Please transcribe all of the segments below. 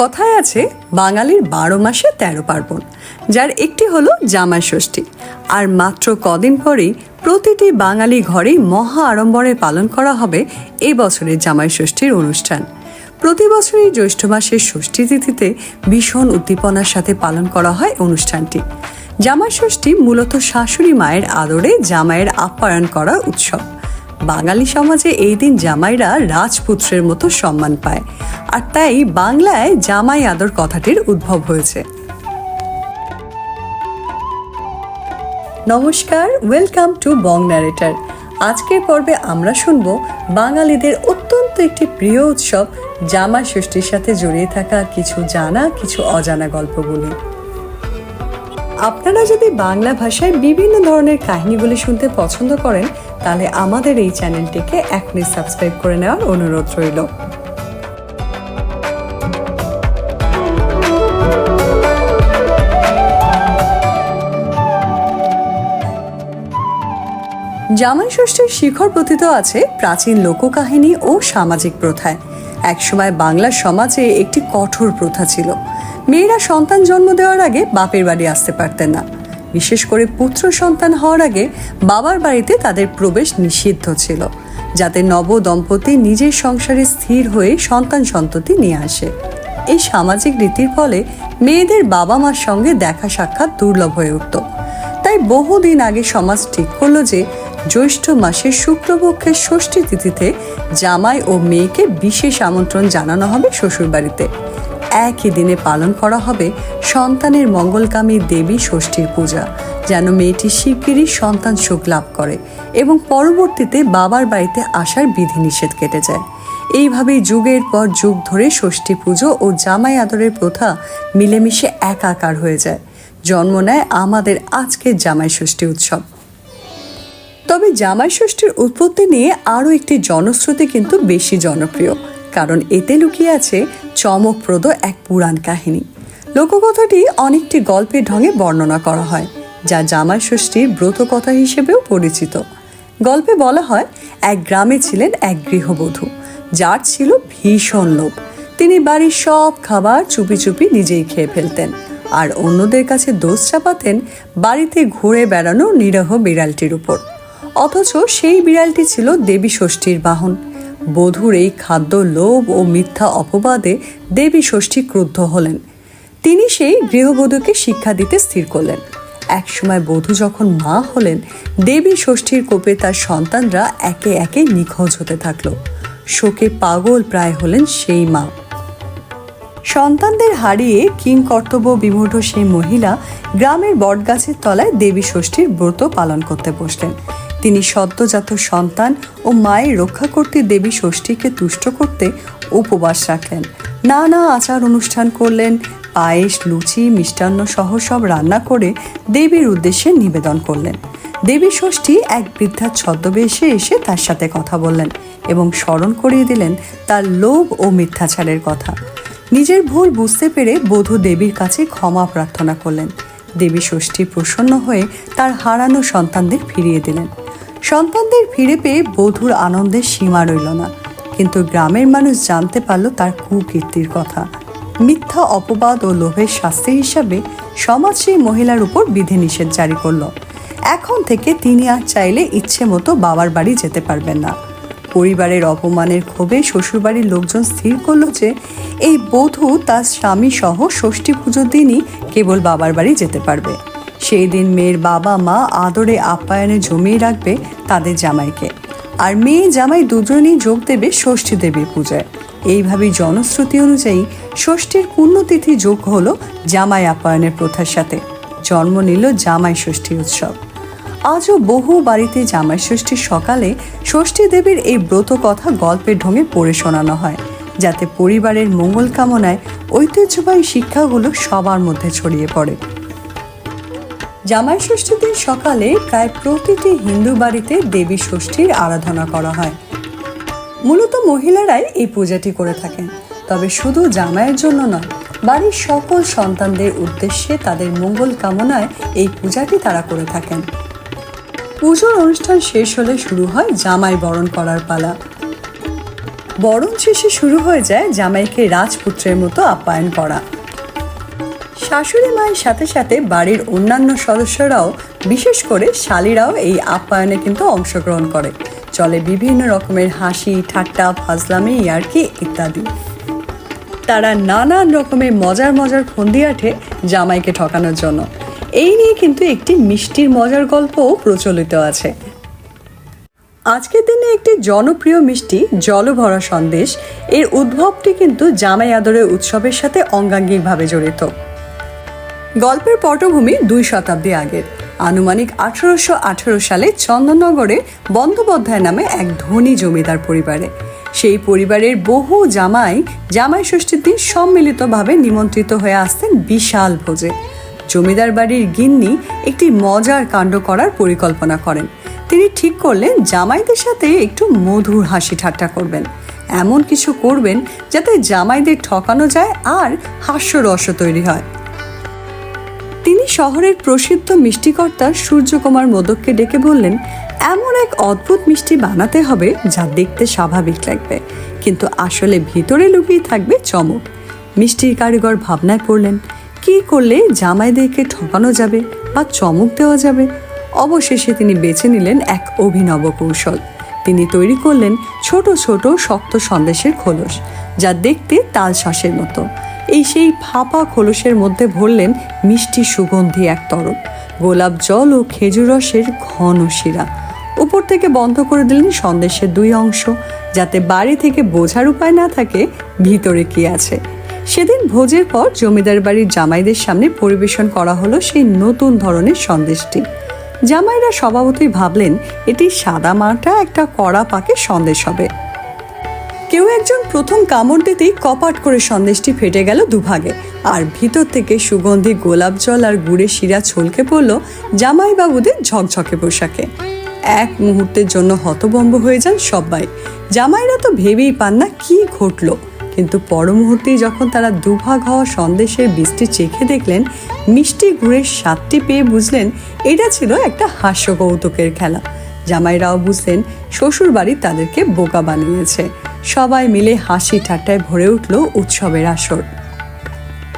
কথায় আছে, বাঙালির বারো মাসে তেরো পার্বণ, যার একটি হলো জামাই ষষ্ঠী। আর মাত্র কদিন পরেই প্রতিটি বাঙালি ঘরেই মহা আড়ম্বরে পালন করা হবে এই বছরের জামাই ষষ্ঠীর অনুষ্ঠান। প্রতি বছরই জ্যৈষ্ঠ মাসের ষষ্ঠী তিথিতে ভীষণ উদ্দীপনার সাথে পালন করা হয় অনুষ্ঠানটি। জামাই ষষ্ঠী মূলত শাশুড়ি মায়ের আদরে জামাইয়ের আপ্যায়ন করা উৎসব। বাঙালি সমাজে এই দিন জামাইরা রাজপুত্রের মতো সম্মান পায়। আর তাই বাংলায় জামাই আদর কথাটির উদ্ভব হয়েছে। নমস্কার, ওয়েলকাম টু বং ন্যারেটার। আজকের পর্বে আমরা শুনব বাঙালিদের অত্যন্ত একটি প্রিয় উৎসব, জামাই ষষ্ঠীর সাথে জড়িয়ে থাকা কিছু জানা, কিছু অজানা গল্পগুলি। আপনারা যদি বাংলা ভাষায় বিভিন্ন ধরনের কাহিনীগুলি শুনতে পছন্দ করেন, তাহলে আমাদের এই চ্যানেলটিকে এখনই সাবস্ক্রাইব করে নেওয়ার অনুরোধ রইল। জামাই ষষ্ঠীর শিখর প্রথিত আছে প্রাচীন লোককাহিনী ও সামাজিক প্রথায়। একসময় বাংলা সমাজে একটি কঠোর প্রথা ছিল। মেয়েরা সন্তান জন্ম দেওয়ার আগে বাপের বাড়ি আসতে পারতেন না। বিশেষ করে পুত্র সন্তান হওয়ার আগে বাবার বাড়িতে তাদের প্রবেশ নিষিদ্ধ ছিল, যাতে নব দম্পতি নিজের সংসারে স্থির হয়ে সন্তান সন্ততি নিয়ে আসে। এই সামাজিক রীতির ফলে মেয়েদের বাবা মার সঙ্গে দেখা সাক্ষাৎ দুর্লভ হয়ে উঠত। তাই বহুদিন আগে সমাজ ঠিক করল যে জ্যৈষ্ঠ মাসের শুক্লপক্ষের ষষ্ঠী তিথিতে জামাই ও মেয়েকে বিশেষ আমন্ত্রণ জানানো হবে শ্বশুরবাড়িতে। একই দিনে পালন করা হবে সন্তানের মঙ্গলকামী দেবী ষষ্ঠীর পূজা, যেন মেয়েটি শিগগিরই সন্তান সুখ লাভ করে এবং পরবর্তীতে বাবার বাড়িতে আসার বিধিনিষেধ কেটে যায়। এইভাবেই যুগের পর যুগ ধরে ষষ্ঠী পুজো ও জামাই আদরের প্রথা মিলেমিশে একাকার হয়ে যায়। জন্ম নেয় আমাদের আজকের জামাই ষষ্ঠী উৎসব। তবে জামাই ষষ্ঠীর উৎপত্তি নিয়ে আরও একটি জনশ্রুতি কিন্তু বেশি জনপ্রিয়। কারণ এতে লুকিয়ে আছে চমকপ্রদ এক পুরাণ কাহিনী। লোককথাটি অনেকটি গল্পের ঢঙে বর্ণনা করা হয়, যা জামাই ষষ্ঠীর ব্রতকথা হিসেবেও পরিচিত। গল্পে বলা হয়, এক গ্রামে ছিলেন এক গৃহবধূ, যার ছিল ভীষণ লোভ। তিনি বাড়ির সব খাবার চুপি চুপি নিজেই খেয়ে ফেলতেন, আর অন্যদের কাছে দোষ চাপাতেন বাড়িতে ঘুরে বেড়ানো নিরহ বিড়ালটির উপর। অথচ সেই বিড়ালটি ছিল দেবী ষষ্ঠীর বাহন বধূর এই খাদ্য লোভ ও মিথ্যা অপবাদে দেবী ষষ্ঠী ক্রুদ্ধ হলেন। তিনি সেই গৃহবধূকে শিক্ষা দিতে স্থির করলেন। একসময় বধূ যখন মা হলেন, দেবী ষষ্ঠীর কোপে তার সন্তানরা একে একে নিখোঁজ হতে থাকল। শোকে পাগল প্রায় হলেন সেই মা। সন্তানদের হারিয়ে কিং কর্তব্য বিমূঢ় সেই মহিলা গ্রামের বটগাছের তলায় দেবী ষষ্ঠীর ব্রত পালন করতে বসলেন। তিনি সদ্যজাত সন্তান ও মায়ের রক্ষা করতে দেবী ষষ্ঠীকে তুষ্ট করতে উপবাস রাখেন। নানা আচার অনুষ্ঠান করলেন, পায়েস, লুচি, মিষ্টান্ন সহ সব রান্না করে দেবীর উদ্দেশ্যে নিবেদন করলেন। দেবী ষষ্ঠী এক বৃদ্ধার ছদ্মবেশে এসে তার সাথে কথা বললেন এবং স্মরণ করিয়ে দিলেন তার লোভ ও মিথ্যাচারের কথা। নিজের ভুল বুঝতে পেরে বধূ দেবীর কাছে ক্ষমা প্রার্থনা করলেন। দেবী ষষ্ঠী প্রসন্ন হয়ে তার হারানো সন্তানদের ফিরিয়ে দিলেন। সন্তানদের ফিরে পেয়ে বধূর আনন্দের সীমা রইল না। কিন্তু গ্রামের মানুষ জানতে পারল তার কুকীর্তির কথা। মিথ্যা অপবাদ ও লোভের শাস্তি হিসাবে সমাজ সেই মহিলার উপর বিধিনিষেধ জারি করল। এখন থেকে তিনি আর চাইলে ইচ্ছে মতো বাবার বাড়ি যেতে পারবেন না। পরিবারের অপমানের ক্ষোভে শ্বশুরবাড়ির লোকজন স্থির করল যে, এই বধূ তার স্বামী সহ ষষ্ঠী পুজোর দিনই কেবল বাবার বাড়ি যেতে পারবে। সেই দিন মেয়ের বাবা মা আদরে আপ্যায়নে জমিয়ে রাখবে তাদের জামাইকে। আর মেয়ে জামাই দুজনেই যোগ দেবে ষষ্ঠী দেবীর পূজায়। এইভাবেই জনশ্রুতি অনুযায়ী ষষ্ঠীর পুণ্যতিথি যোগ হলো জামাই আপ্যায়নের প্রথার সাথে। জন্ম নিল জামাই ষষ্ঠী উৎসব। আজও বহু বাড়িতে জামাই ষষ্ঠীর সকালে ষষ্ঠী দেবীর এই ব্রত কথা গল্পের ঢঙে পড়ে শোনানো হয়, যাতে পরিবারের মঙ্গল কামনায় ঐতিহ্যবাহী শিক্ষাগুলো সবার মধ্যে ছড়িয়ে পড়ে। জামাই ষষ্ঠীর সকালে প্রায় প্রতিটি হিন্দু বাড়িতে দেবী ষষ্ঠীর আরাধনা করা হয়। মূলত মহিলারাই এই পূজাটি করে থাকেন। তবে শুধু জামাইয়ের জন্য নয়, বাড়ির সকল সন্তানদের উদ্দেশ্যে তাদের মঙ্গল কামনায় এই পূজাটি তারা করে থাকেন। পুজোর অনুষ্ঠান শেষ হলে শুরু হয় জামাই বরণ করার পালা। বরণ শেষে শুরু হয়ে যায় জামাইকে রাজপুত্রের মতো আপ্যায়ন করা। শাশুড়ি মায়ের সাথে সাথে বাড়ির অন্যান্য সদস্যরাও, বিশেষ করে শালিরাও এই আপ্যায়নে কিন্তু অংশগ্রহণ করে। চলে বিভিন্ন রকমের হাসি, ঠাট্টা, ফাজলামি, ইয়ার্কি ইত্যাদি। তারা নানান রকমের মজার মজার ফন্দি আঠে জামাইকে ঠকানোর জন্য। এই নিয়ে কিন্তু একটি মিষ্টির মজার গল্পও প্রচলিত আছে। আজকের দিনে একটি জনপ্রিয় মিষ্টি, জলভরা সন্দেশ, এর উদ্ভবটি কিন্তু জামাই আদরের উৎসবের সাথে অঙ্গাঙ্গিকভাবে জড়িত। গল্পের পটভূমি দুই শতাব্দী আগের। আনুমানিক আঠারোশো আঠারো সালে চন্দননগরে বন্দ্যোপাধ্যায় নামে এক ধনী জমিদার পরিবারে। সেই পরিবারের বহু জামাই জামাই ষষ্ঠীর দিন সম্মিলিতভাবে নিমন্ত্রিত হয়ে আসতেন বিশাল ভোজে। জমিদার বাড়ির গিন্নি একটি মজার কাণ্ড করার পরিকল্পনা করেন। তিনি ঠিক করলেন জামাইদের সাথে একটু মধুর হাসি ঠাট্টা করবেন। এমন কিছু করবেন যাতে জামাইদের ঠকানো যায় আর হাস্যরস তৈরি হয়। শহরের প্রসিদ্ধ মিষ্টিকর্তা সূর্যকুমার মোদককে ডেকে বললেন, এমন এক অদ্ভুত মিষ্টি বানাতে হবে যা দেখতে স্বাভাবিক লাগবে, কিন্তু আসলে ভিতরে লুকিয়ে থাকবে চমক। মিষ্টির কারিগর ভাবনায় পড়লেন, কি করলে জামাইদেরকে ঠকানো যাবে বা চমক দেওয়া যাবে? অবশেষে তিনি বেছে নিলেন এক অভিনব কৌশল। তিনি তৈরি করলেন ছোট ছোট শক্ত সন্দেশের খোলস, যা দেখতে তাল শ্বাসের মতো। এই সেই ফাঁপা খোলসের মধ্যে ভরলেন মিষ্টি সুগন্ধি এক তরল। গোলাপ জল ও খেজুর রসের ঘন শিরা। উপর থেকে বন্ধ করে দিলেন সন্দেশের দুই অংশ, যাতে বাড়ি থেকে বোঝার উপায় না থাকে ভিতরে কি আছে। সেদিন ভোজের পর জমিদার বাড়ির জামাইদের সামনে পরিবেশন করা হলো সেই নতুন ধরনের সন্দেশটি। জামাইরা স্বভাবতই ভাবলেন, এটি সাদা মাটা, একটা কড়া পাকে সন্দেশ হবে। কেউ একজন প্রথম কামড় দিতেই কপাট করে সন্দেশটি ফেটে গেল দুভাগে। আর ভিতর থেকে সুগন্ধি, গোলাপ জল আর গুড়ের শিরা ছলকে পড়ল জামাইবাবুদের ঝকঝকে পোশাকে। এক মুহূর্তের জন্য হতবম্ব হয়ে যান সবাই। জামাইরা তো ভেবেই পান না কি ঘটলো। কিন্তু পর মুহূর্তেই যখন তারা দুভাগ হওয়া সন্দেশের বৃষ্টি চেখে দেখলেন, মিষ্টি গুড়ের স্বাদটি পেয়ে বুঝলেন এটা ছিল একটা হাস্য কৌতুকের খেলা। জামাইরাও বুঝলেন শ্বশুর বাড়ি তাদেরকে বোকা বানিয়েছে। সবাই মিলে হাসি ঠাট্টায় ভরে উঠল উৎসবের আসর।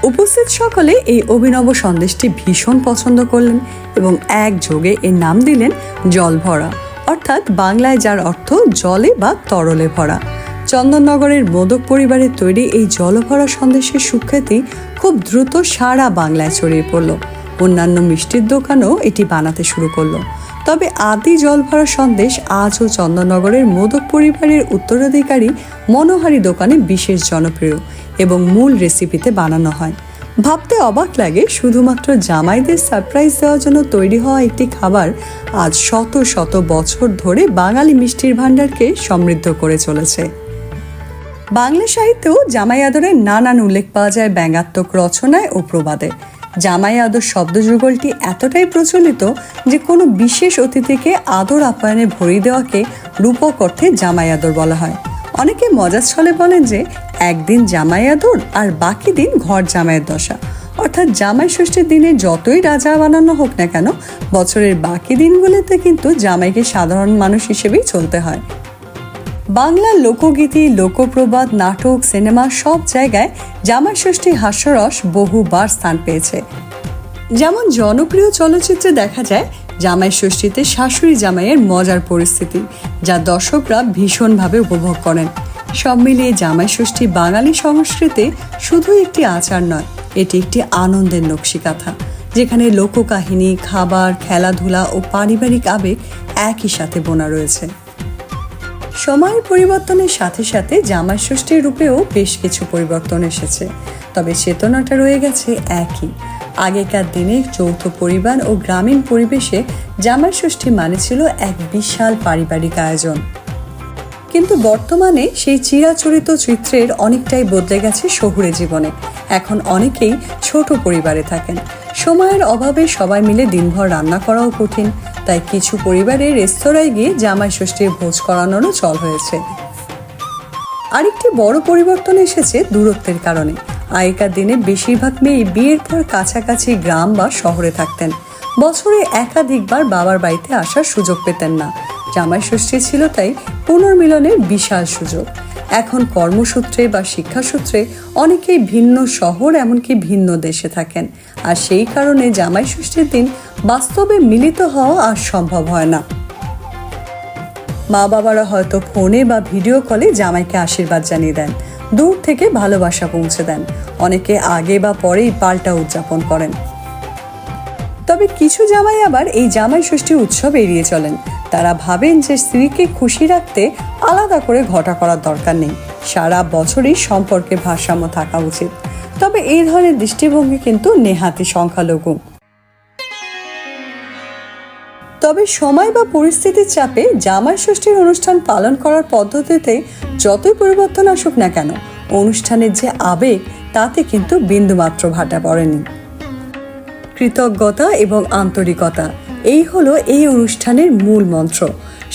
উপস্থিত সকলে এই অভিনব সন্দেশটি ভীষণ পছন্দ করলেন এবং একযোগে এর নাম দিলেন জল ভরা অর্থাৎ বাংলায় যার অর্থ জলে বা তরলে ভরা। চন্দননগরের মোদক পরিবারের তৈরি এই জলভরা সন্দেশের সুখ্যাতি খুব দ্রুত সারা বাংলায় ছড়িয়ে পড়ল। অন্যান্য মিষ্টির দোকানও এটি বানাতে শুরু করল। তবে আদি জলভরা সন্দেশ আজও চন্দননগরের মোদক পরিবারের উত্তরাধিকারী মনোহারি দোকানে বিশেষ জনপ্রিয় এবং মূল রেসিপিতে বানানো হয়। ভাবতে অবাক লাগে শুধুমাত্র জামাইদের সারপ্রাইজ দেওয়ার জন্য তৈরি হওয়া একটি খাবার আজ শত শত বছর ধরে বাঙালি মিষ্টির ভাণ্ডারকে সমৃদ্ধ করে চলেছে। বাংলা সাহিত্যেও জামাই আদরের নানান উল্লেখ পাওয়া যায় ব্যঙ্গাত্মক রচনায় ও প্রবাদে। জামাই আদর শব্দযুগলটি এতটাই প্রচলিত যে কোনো বিশেষ অতিথিকে আদর আপ্যায়নে ভরিয়ে দেওয়াকে রূপক অর্থে জামাই আদর বলা হয়। অনেকে মজার ছলে বলেন যে একদিন জামাই আদর আর বাকি দিন ঘর জামাইয়ের দশা। অর্থাৎ জামাই ষষ্ঠীর দিনে যতই রাজা বানানো হোক না কেন, বছরের বাকি দিনগুলিতে কিন্তু জামাইকে সাধারণ মানুষ হিসেবেই চলতে হয়। বাংলার লোকগীতি, লোকপ্রবাদ, নাটক, সিনেমা সব জায়গায় জামাই ষষ্ঠী হাস্যরস বহুবার স্থান পেয়েছে। যেমন জনপ্রিয় চলচ্চিত্রে দেখা যায় জামাই ষষ্ঠীতে শাশুড়ি জামাইয়ের মজার পরিস্থিতি, যা দর্শকরা ভীষণভাবে উপভোগ করেন। সব মিলিয়ে জামাই ষষ্ঠী বাঙালি সংস্কৃতিতে শুধু একটি আচার নয়, এটি একটি আনন্দের নকশিকাথা, যেখানে লোককাহিনী, খাবার, খেলাধুলা ও পারিবারিক আবেগ একই সাথে বোনা রয়েছে। সময়ের পরিবর্তনের সাথে সাথে জামাই ষষ্ঠীর রূপেও বেশ কিছু পরিবর্তন এসেছে। তবে চেতনাটা রয়ে গেছে একই। আগেকার দিনে যৌথ পরিবার ও গ্রামীণ পরিবেশে জামাই ষষ্ঠী মানে ছিল এক বিশাল পারিবারিক আয়োজন। কিন্তু বর্তমানে সেই চিরাচরিত চিত্রের অনেকটাই বদলে গেছে শহুরে জীবনে। এখন অনেকেই ছোট পরিবারে থাকেন। সময়ের অভাবে সবাই মিলে দিনভর রান্না করাও কঠিন, তাই কিছু পরিবারে রেস্তোরাঁয় গিয়ে জামাই ষষ্ঠীর ভোজ করানোরও চল হয়েছে। আরেকটি বড় পরিবর্তন এসেছে দূরত্বের কারণে। আগেকার দিনে বেশিরভাগ মেয়ে বিয়ের পর কাছাকাছি গ্রাম বা শহরে থাকতেন। বছরে একাধিকবার বাবার বাড়িতে আসার সুযোগ পেতেন না। জামাই ষষ্ঠী ছিল তাই পুনর্মিলনের বিশাল সুযোগ। এখন কর্মসূত্রে বা শিক্ষাসূত্রে অনেকেই ভিন্ন শহর, এমনকি ভিন্ন দেশে থাকেন। আর সেই কারণে জামাই ষষ্ঠীর দিন বাস্তবে মিলিত হওয়া আর সম্ভব হয় না। মা বাবারা হয়তো ফোনে বা ভিডিও কলে জামাইকে আশীর্বাদ জানিয়ে দেন, দূর থেকে ভালোবাসা পৌঁছে দেন। অনেকে আগে বা পরেই পাল্টা উদযাপন করেন। তবে কিছু জামাই আবার এই জামাই ষষ্ঠী উৎসব এড়িয়ে চলেন। তারা ভাবেন যে স্ত্রীকে খুশি রাখতে আলাদা করে ঘটা করার দরকার নেই। সারা বছরই সম্পর্কে ভারসাম্য থাকা উচিত। তবে এই ধরনের দৃষ্টিভঙ্গি কিন্তু নেহাতি সংখ্যালঘু। তবে সময় বা পরিস্থিতির চাপে জামাই ষষ্ঠীর অনুষ্ঠান পালন করার পদ্ধতিতে যতই পরিবর্তন আসুক না কেন, অনুষ্ঠানের যে আবেগ, তাতে কিন্তু বিন্দুমাত্র ভাটা পড়েনি। কৃতজ্ঞতা এবং আন্তরিকতা। এই হলো এই অনুষ্ঠানের মূল মন্ত্র।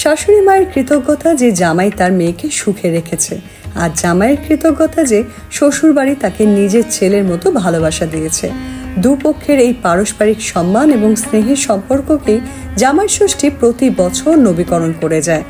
শাশুড়ি মায়ের কৃতজ্ঞতা যে জামাই তার মেয়েকে সুখে রেখেছে, আর জামাইয়ের কৃতজ্ঞতা যে শ্বশুরবাড়ি তাকে নিজের ছেলের মতো ভালোবাসা দিয়েছে। দুপক্ষের এই পারস্পরিক সম্মান এবং স্নেহের সম্পর্ককেই জামাই ষষ্ঠী প্রতি বছর নবীকরণ করে যায়।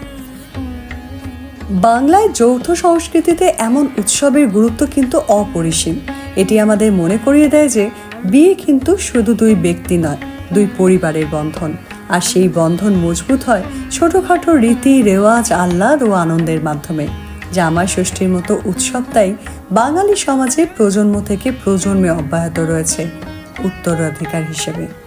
বাংলায় যৌথ সংস্কৃতিতে এমন উৎসবের গুরুত্ব কিন্তু অপরিসীম। এটি আমাদের মনে করিয়ে দেয় যে বিয়ে কিন্তু শুধু দুই ব্যক্তি নয়, দুই পরিবারের বন্ধন। আর সেই বন্ধন মজবুত হয় ছোটোখাটো রীতি, রেওয়াজ, আহ্লাদ ও আনন্দের মাধ্যমে জামা ষষ্ঠীর মতো উৎসবটাই বাঙালি সমাজে প্রজন্ম থেকে প্রজন্মে অব্যাহত রয়েছে, উত্তরাধিকার হিসেবে।